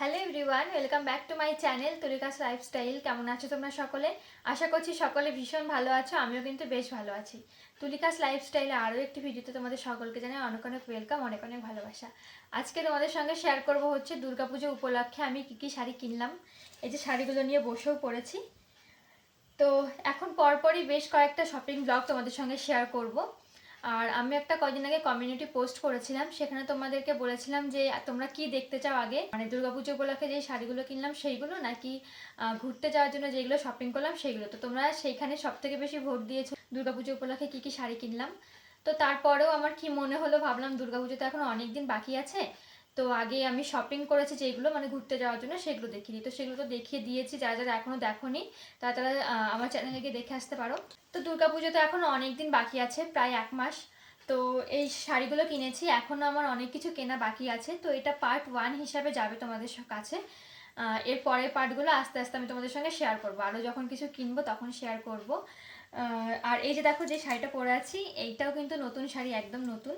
Hello everyone welcome back to my channel Tulika's lifestyle কেমন আছো তোমরা সকলে? আশা করছি সকলে ভীষণ ভালো আছো, আমিও কিন্তু বেশ ভালো আছি। তুলিকাস লাইফস্টাইলে আরও একটি ভিডিওতে তোমাদের সকলকে জানাই অনেক অনেক ওয়েলকাম অনেক অনেক ভালোবাসা। আজকে তোমাদের সঙ্গে শেয়ার করব হচ্ছে দুর্গাপুজো উপলক্ষে আমি কী কী শাড়ি কিনলাম, এই যে শাড়িগুলো নিয়ে বসেও পড়েছি। তো এখন পরপরই বেশ কয়েকটা শপিং ব্লগ তোমাদের সঙ্গে শেয়ার করব। আর আমি একটা কদিন আগে কমিউনিটি পোস্ট করেছিলাম, সেখানে তোমাদেরকে বলেছিলাম যে, তোমরা কি দেখতে চাও আগে? মানে দুর্গাপুজো উপলক্ষে যে শাড়িগুলো কিনলাম, সেইগুলো নাকি ঘুরতে যাওয়ার জন্য যেগুলো শপিং করলাম, সেইগুলো। তো তোমরা সেইখানে সব থেকে বেশি ভোট দিয়েছ, দুর্গাপুজো উপলক্ষে কি কি শাড়ি কিনলাম? তো তারপরেও আমার কি মনে হলো ভাবলাম, দুর্গাপুজো তো এখন অনেক দিন বাকি আছে তো আগে আমি শপিং করেছি যেগুলো মানে ঘুরতে যাওয়ার জন্য সেগুলো দেখিনি। তো সেগুলো তো দেখিয়ে দিয়েছি যারা যারা এখনও দেখোনি তারা তারা আমার চ্যানেলে গিয়ে দেখে আসতে পারো। তো দুর্গাপুজো তো এখন অনেক দিন বাকি আছে, প্রায় এক মাস। তো এই শাড়িগুলো কিনেছি এখনও আমার অনেক কিছু কেনা বাকি আছে। তো এটা পার্ট ওয়ান হিসাবে যাবে তোমাদের কাছে। এর পরের পার্টগুলো আস্তে আস্তে আমি তোমাদের সঙ্গে শেয়ার করব। আরও যখন কিছু কিনবো তখন শেয়ার করব। আর এই যে দেখো যে শাড়িটা পরে আছি, এইটাও কিন্তু নতুন শাড়ি, একদম নতুন।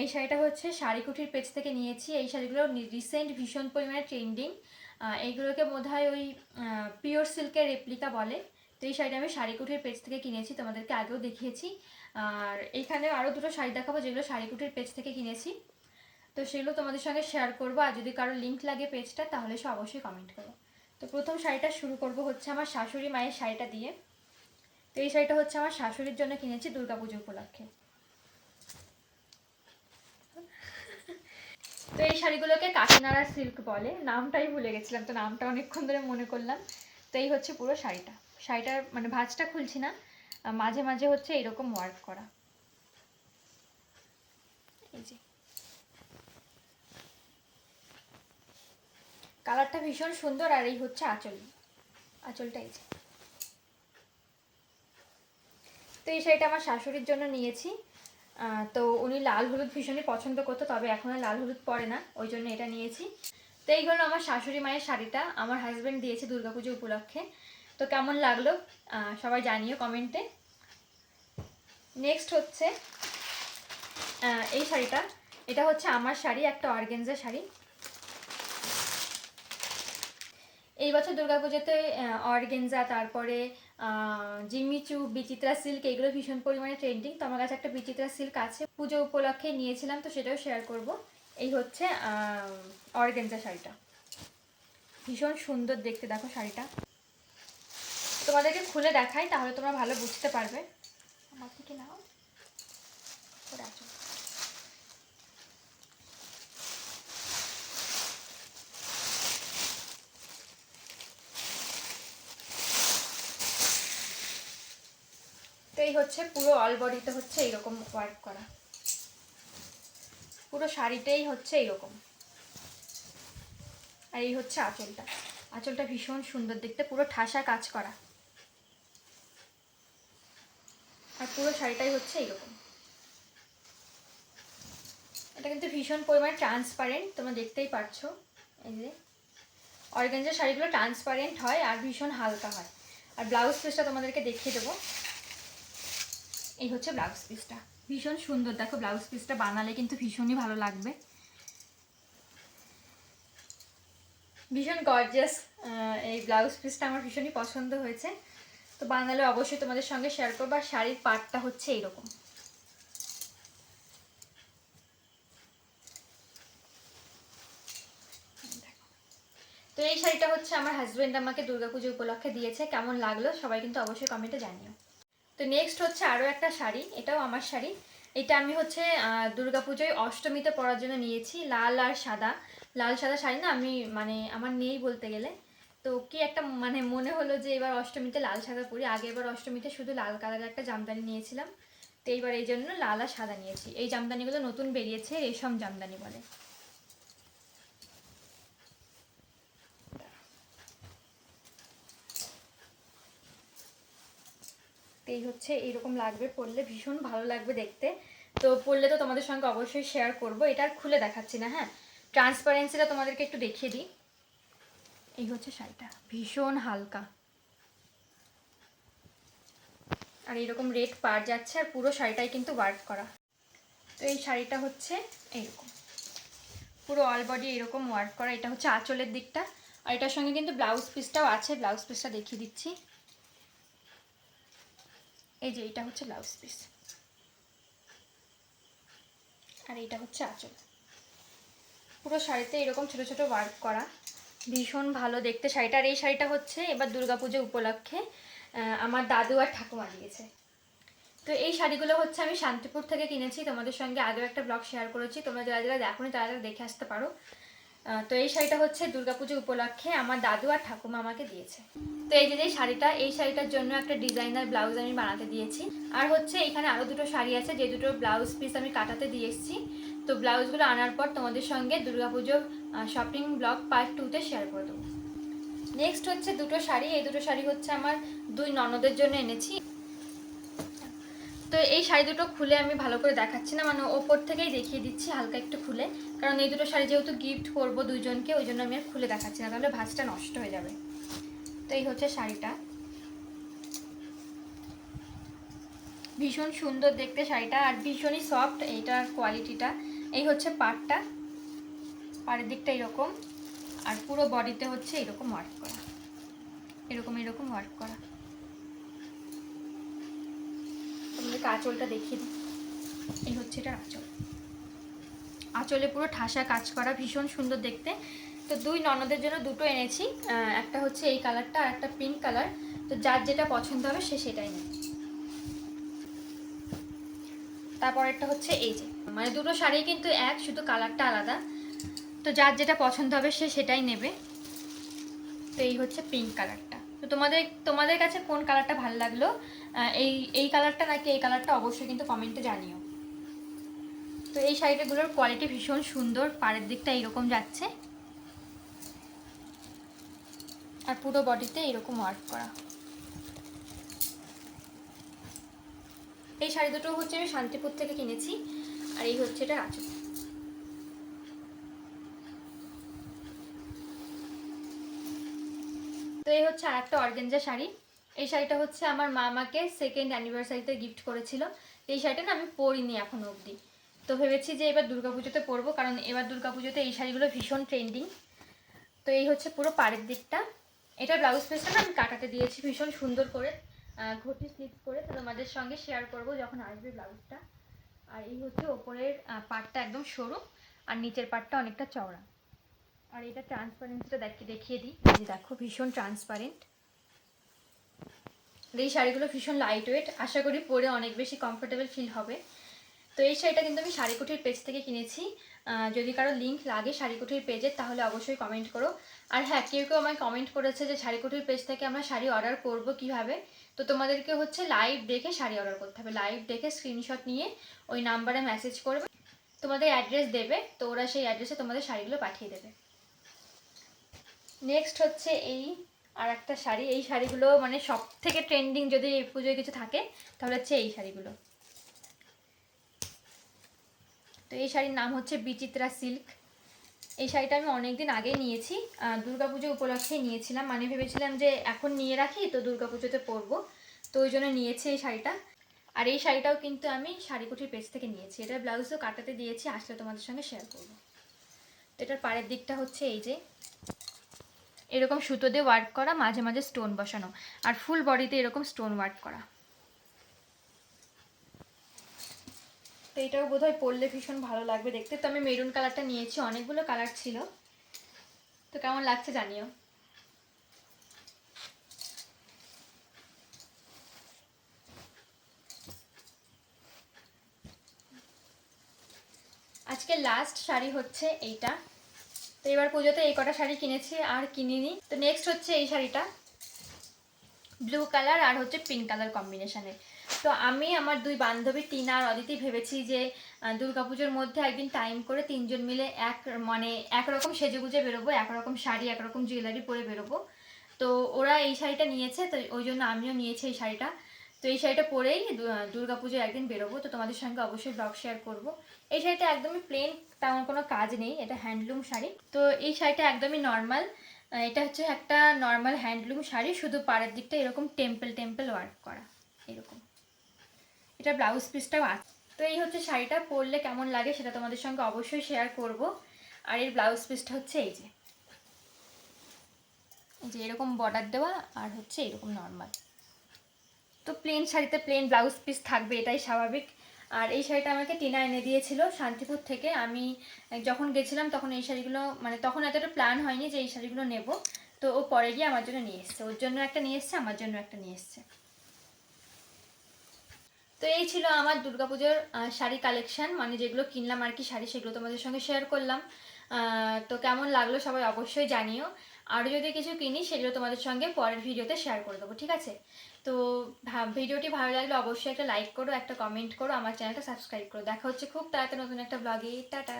এই শাড়িটা হচ্ছে শাড়িকুটির পেজ থেকে নিয়েছি। এই শাড়িগুলো রিসেন্ট ভীষণ পরিমাণে ট্রেন্ডিং এইগুলোকে বোধ হয় ওই পিওর সিল্কের রেপ্লিকা বলে। তো এই শাড়িটা আমি শাড়িকুটির পেজ থেকে কিনেছি, তোমাদেরকে আগেও দেখিয়েছি। আর এইখানে আরও দুটো শাড়ি দেখাবো যেগুলো শাড়িকুটির পেজ থেকে কিনেছি। তো সেগুলো তোমাদের সঙ্গে শেয়ার করব, আর যদি কারও লিঙ্ক লাগে পেজটা, তাহলে সে অবশ্যই কমেন্ট করো। তো প্রথম শাড়িটা শুরু করব হচ্ছে আমার শাশুড়ি মায়ের শাড়িটা দিয়ে। তো এই শাড়িটা হচ্ছে আমার শাশুড়ির জন্য কিনেছি দুর্গাপুজো উপলক্ষে। তো এই শাড়িগুলোকে কাকিনাড়া সিল্ক বলে। নামটাই ভুলে গেছিলাম, তো নামটা অনেকক্ষণ ধরে মনে করলাম। তো এই হচ্ছে পুরো শাড়িটা। শাড়িটার মানে ভাঁজটা খুলছি না মাঝে মাঝে হচ্ছে এরকম ওয়ার্ক করা। এই যে। কালারটা ভীষণ সুন্দর আর এই হচ্ছে আঁচল। আঁচলটা এই যে। তো এই শাড়িটা আমার শাশুড়ির জন্য নিয়েছি। তো উনি লাল হলুদ ভীষণই পছন্দ করতো, তবে এখন আর লাল হলুদ পরে না, ওই জন্য এটা নিয়েছি। তো এই হলো আমার শাশুড়ি মায়ের শাড়িটা, আমার হাজব্যান্ড দিয়েছে দুর্গাপুজো উপলক্ষে। তো কেমন লাগল সবাই জানিও কমেন্টে নেক্সট হচ্ছে এই শাড়িটা। এটা হচ্ছে আমার শাড়ি, একটা অর্গেনজা শাড়ি। এই বছর দুর্গাপুজোতে অর্গেনজা, তারপরে জিমিচু বিচিত্রা সিল্ক, এগুলো ভীষণ পরিমাণে ট্রেন্ডিং তো আমার কাছে একটা বিচিত্রা সিল্ক আছে। পুজো উপলক্ষে নিয়েছিলাম, তো সেটাও শেয়ার করব। এই হচ্ছে অরগেঞ্জা শাড়িটা। ভীষণ সুন্দর দেখতে, দেখো শাড়িটা। তোমাদেরকে খুলে দেখাই, তাহলে তোমরা ভালো বুঝতে পারবে। আমার থেকে নাও করে আছো তো এই হচ্ছে পুরো অল বডিতে হচ্ছে এইরকম ওয়ার্ক করা। পুরো শাড়িটাই হচ্ছে এইরকম। আর এই হচ্ছে আঁচলটা। আঁচলটা ভীষণ সুন্দর দেখতে, পুরো ঠাসা কাজ করা। আর পুরো শাড়িটাই হচ্ছে এইরকম। এটা কিন্তু ভীষণ পরিমাণে ট্রান্সপারেন্ট তোমরা দেখতেই পারছ। এই যে। অর্গানজার শাড়িগুলো ট্রান্সপারেন্ট হয় আর ভীষণ হালকা হয়। আর ব্লাউজ পিসটা তোমাদেরকে দেখিয়ে দেবো। এই হচ্ছে ব্লাউজ পিসটা। ভীষণ সুন্দর। দেখো ব্লাউজ পিসটা বানালে কিন্তু ভীষণই ভালো লাগবে। ভীষণ গর্জাস এই ব্লাউজ পিসটা আমার ভীষণই পছন্দ হয়েছে। তো বানালে অবশ্যই তোমাদের সঙ্গে শেয়ার করব। আর শাড়ির পাটটা হচ্ছে এইরকম তো এই শাড়িটা হচ্ছে আমার হাজব্যান্ড আমাকে দুর্গাপুজো উপলক্ষে দিয়েছে। কেমন লাগল সবাই কিন্তু অবশ্যই কমেন্টে জানিও। তো নেক্সট হচ্ছে আরও একটা শাড়ি, এটাও আমার শাড়ি। এটা আমি হচ্ছে দুর্গাপুজোয় অষ্টমীতে পরার জন্য নিয়েছি, লাল আর সাদা। লাল সাদা শাড়ি না, আমি মানে আমার নেই বলতে গেলে। তো কি একটা মানে মনে হলো যে এবার অষ্টমীতে লাল সাদা পরি, আগে এবার অষ্টমীতে শুধু লাল কালারের একটা জামদানি নিয়েছিলাম। তো এইবার এই জন্য লাল আর সাদা নিয়েছি। এই জামদানিগুলো নতুন বেরিয়েছে, রেশম জামদানি বলে। এই হচ্ছে এইরকম লাগবে পরলে ভীষণ ভালো লাগবে দেখতে। তো পরলে তো তোমাদের সঙ্গে অবশ্যই শেয়ার করব, এটা খুলে দেখাচ্ছি না হ্যাঁ? ট্রান্সপারেন্সিটা তোমাদেরকে একটু দেখিয়ে দিই। এই হচ্ছে শাড়িটা, ভীষণ হালকা। আর এরকম রেড পার যাচ্ছে, আর পুরো শাড়িটাই কিন্তু ওয়ার্ক করা। তো এই শাড়িটা হচ্ছে এইরকম পুরো অল বডি এরকম ওয়ার্ক করা, এটা হচ্ছে আঁচলের দিকটা। আর এটার সঙ্গে কিন্তু ব্লাউজ পিসটাও আছে ব্লাউজ পিসটা দেখিয়ে দিচ্ছি। এই যে এটা হচ্ছে ব্লাউজ পিস আর এটা হচ্ছে আঁচল। পুরো শাড়িতে এরকম ছোট ছোট ওয়ার্ক করা। ভীষণ ভালো দেখতে শাড়িটা। আর এই শাড়িটা হচ্ছে এবার দুর্গাপুজো উপলক্ষে আমার দাদু আর ঠাকুমা দিয়েছে। তো এই শাড়িগুলো হচ্ছে আমি শান্তিপুর থেকে কিনেছি। তোমাদের সঙ্গে আগেও একটা ব্লগ শেয়ার করেছি। তোমরা যারা যারা দেখো তারা তারা দেখে আসতে পারো। তো এই শাড়িটা হচ্ছে দুর্গাপুজো উপলক্ষে আমার দাদু আর ঠাকুমা আমাকে দিয়েছে। তো এই যে যে শাড়িটা, এই শাড়িটার জন্য একটা ডিজাইনার ব্লাউজ আমি বানাতে দিয়েছি। আর হচ্ছে এখানে আরও দুটো শাড়ি আছে, যে দুটো ব্লাউজ পিস আমি কাটাতে দিয়ে এসেছি। তো ব্লাউজগুলো আনার পর তোমাদের সঙ্গে দুর্গাপুজো শপিং ব্লগ পার্ট টুতে শেয়ার করে দেবো। নেক্সট হচ্ছে দুটো শাড়ি, এই দুটো শাড়ি হচ্ছে আমার দুই ননদের জন্য এনেছি। তো এই শাড়ি দুটো খুলে আমি ভালো করে দেখাচ্ছি না মানে ওপর থেকেই দেখিয়ে দিচ্ছি, হালকা একটু খুলে। কারণ এই দুটো শাড়ি যেহেতু গিফট করব দুজনকে, ওই জন্য আমি আর খুলে দেখাচ্ছি না, তাহলে ভাজটা নষ্ট হয়ে যাবে। তো এই হচ্ছে শাড়িটা। ভীষণ সুন্দর দেখতে শাড়িটা, আর ভীষণই সফট এইটার কোয়ালিটিটা এই হচ্ছে পাড়টা পাড়ের দিকটা এরকম, আর পুরো বডিতে হচ্ছে এরকম ওয়ার্ক করা। এরকম এরকম ওয়ার্ক করা। তোমাদেরকে আঁচলটা দেখিয়ে দিই। এই হচ্ছে এটার আঁচল। আঁচলে পুরো ঠাসা কাজ করা, ভীষণ সুন্দর দেখতে। তো দুই ননদের জন্য দুটো এনেছি। একটা হচ্ছে এই কালারটা আর একটা পিঙ্ক কালার। তো যার যেটা পছন্দ হবে সে সেটাই নেবে। তারপরেরটা হচ্ছে এই যে। মানে দুটো শাড়ি কিন্তু এক, শুধু কালারটা আলাদা। তো যার যেটা পছন্দ হবে সে সেটাই নেবে। তো এই হচ্ছে পিঙ্ক কালারটা। তো তোমাদের তোমাদের কাছে কোন কালারটা ভালো লাগল? এই এই কালারটা নাকি এই কালারটা অবশ্যই কিন্তু কমেন্টে জানিও। তো এই শাড়িটাগুলোর কোয়ালিটি ভীষণ সুন্দর, পাড়ের দিকটা এইরকম যাচ্ছে। আর পুরো বডিতে এরকম ওয়ার্ক করা। এই শাড়ি দুটো হচ্ছে আমি শান্তিপুর থেকে কিনেছি, আর এই হচ্ছে এটা আঁচল তো এই হচ্ছে আর একটা অর্গেঞ্জা শাড়ি। এই শাড়িটা হচ্ছে আমার মা আমাকে সেকেন্ড অ্যানিভার্সারিতে গিফট করেছিল। এই শাড়িটা না আমি পরিনি এখনও অবধি। তো ভেবেছি যে এবার দুর্গাপুজোতে পরবো, কারণ এবার দুর্গাপুজোতে এই শাড়িগুলো ভীষণ ট্রেন্ডিং তো এই হচ্ছে পুরো পাড়ের দিকটা। এটা ব্লাউজ পিসটা আমি কাটাতে দিয়েছি ভীষণ সুন্দর করে ঘটি স্লিপস করে। তো তোমাদের সঙ্গে শেয়ার করব যখন আসবে ব্লাউজটা আর এই হচ্ছে ওপরের পাটটা একদম সরু, আর নিচের পাটটা অনেকটা চওড়া। আর এটা ট্রান্সপারেন্সিটা দেখি, দেখিয়ে দিই। যে দেখো, ভীষণ ট্রান্সপারেন্ট এই শাড়িগুলো ভীষণ লাইট ওয়েট আশা করি পরে অনেক বেশি কমফোর্টেবল ফিল হবে। তো এই শাড়িটা কিন্তু আমি শাড়িকুটির পেজ থেকে কিনেছি। যদি কারও লিঙ্ক লাগে শাড়িকুটির পেজের তাহলে অবশ্যই কমেন্ট করো। আর হ্যাঁ কেউ কেউ আমায় কমেন্ট করেছে যে শাড়িকুটির পেজ থেকে আমরা শাড়ি অর্ডার করব কীভাবে? তো তোমাদেরকে হচ্ছে লাইভ দেখে শাড়ি অর্ডার করতে হবে। লাইভ দেখে স্ক্রিনশট নিয়ে ওই নাম্বারে মেসেজ করবে। তোমাদের অ্যাড্রেস দেবে, তো ওরা সেই অ্যাড্রেসে তোমাদের শাড়িগুলো পাঠিয়ে দেবে। নেক্সট হচ্ছে এই আর একটা শাড়ি, এই শাড়িগুলো মানে সব থেকে ট্রেন্ডিং যদি এই পুজোয় কিছু থাকে, তাহলে হচ্ছে এই শাড়িগুলো। তো এই শাড়ির নাম হচ্ছে বিচিত্রা সিল্ক। এই শাড়িটা আমি অনেক দিন আগেই নিয়েছি। দুর্গাপুজো উপলক্ষেই নিয়েছিলাম। মানে ভেবেছিলাম যে এখন নিয়ে রাখি, তো দুর্গাপুজোতে পরবো। তো ওই জন্য নিয়েছি এই শাড়িটা। আর এই শাড়িটাও কিন্তু আমি শাড়িকুটির পেজ থেকে নিয়েছি। এটার ব্লাউজও কাটাতে দিয়েছি, আসলে তোমাদের সঙ্গে শেয়ার করব। তো এটার পাড়ের দিকটা হচ্ছে এই যে। এরকম সুতো দিয়ে ওয়ার্ক করা, মাঝে মাঝে স্টোন বসানো। আর ফুল বডিতে এরকম স্টোন ওয়ার্ক করা। তো এটাও বোধহয় পরলে ভীষণ ভালো লাগবে। দেখতে তো আমি মেরুন কালারটা নিয়েছি, অনেকগুলো কালার ছিল। তো কেমন লাগছে জানিও। আজকে লাস্ট শাড়ি হচ্ছে এইটা। তো এবার পুজোতে এই কটা শাড়ি কিনেছি আর কিনিনি। তো নেক্সট হচ্ছে এই শাড়িটা। ব্লু কালার আর হচ্ছে পিঙ্ক কালার কম্বিনেশনের তো আমি আমার দুই বান্ধবী, টিনা আর অদিতি, ভেবেছি যে দুর্গাপুজোর মধ্যে একদিন টাইম করে তিনজন মিলে এক মানে একরকম সেজে গুজে বেরোবো, একরকম শাড়ি, একরকম জুয়েলারি পরে বেরোবো। তো ওরা এই শাড়িটা নিয়েছে, তো ওই জন্য আমিও নিয়েছি এই শাড়িটা। তো এই শাড়িটা পরেই দুর্গাপুজোয় একদিন বেরোবো। তো তোমাদের সঙ্গে অবশ্যই ব্লগ শেয়ার করব। এই শাড়িটা একদমই প্লেন তেমন কোনো কাজ নেই, এটা হ্যান্ডলুম শাড়ি। তো এই শাড়িটা একদমই নর্মাল এটা হচ্ছে একটা নর্মাল হ্যান্ডলুম শাড়ি, শুধু পাড়ের দিকটা এরকম টেম্পল টেম্পল ওয়ার্ক করা, এরকম। এটা ব্লাউজ পিসটাও আছে। তো এই হচ্ছে শাড়িটা, পরলে কেমন লাগে সেটা তোমাদের সঙ্গে অবশ্যই শেয়ার করব। আর এর ব্লাউজ পিসটা হচ্ছে এই যে। এই যে এরকম বর্ডার দেওয়া, আর হচ্ছে এরকম নর্মাল তো প্লেন শাড়িতে প্লেন ব্লাউজ পিস থাকবে, এটাই স্বাভাবিক। আর এই শাড়িটা আমাকে টিনা এনে দিয়েছিল শান্তিপুর থেকে। আমি যখন গেছিলাম তখন এই শাড়িগুলো মানে তখন এতটা প্ল্যান হয়নি যে এই শাড়িগুলো নেব। তো ও পরে গিয়ে আমার জন্য নিয়ে এসছে। ওর জন্য একটা নিয়ে এসছে, আমার জন্য একটা নিয়ে এসছে। তো এই ছিল আমার দুর্গাপুজোর শাড়ি কালেকশন মানে যেগুলো কিনলাম আর কি শাড়ি, সেগুলো তোমাদের সঙ্গে শেয়ার করলাম। তো কেমন লাগল সবাই অবশ্যই জানিও। আরও যদি কিছু কিনি, সেগুলো তোমাদের সঙ্গে পরের ভিডিওতে শেয়ার করে দেবো, ঠিক আছে? তো ভিডিওটি ভালো লাগলে অবশ্যই একটা লাইক করো, একটা কমেন্ট করো, আমার চ্যানেলটা সাবস্ক্রাইব করো। দেখা হচ্ছে খুব তাড়াতাড়ি নতুন একটা ব্লগে টাটা!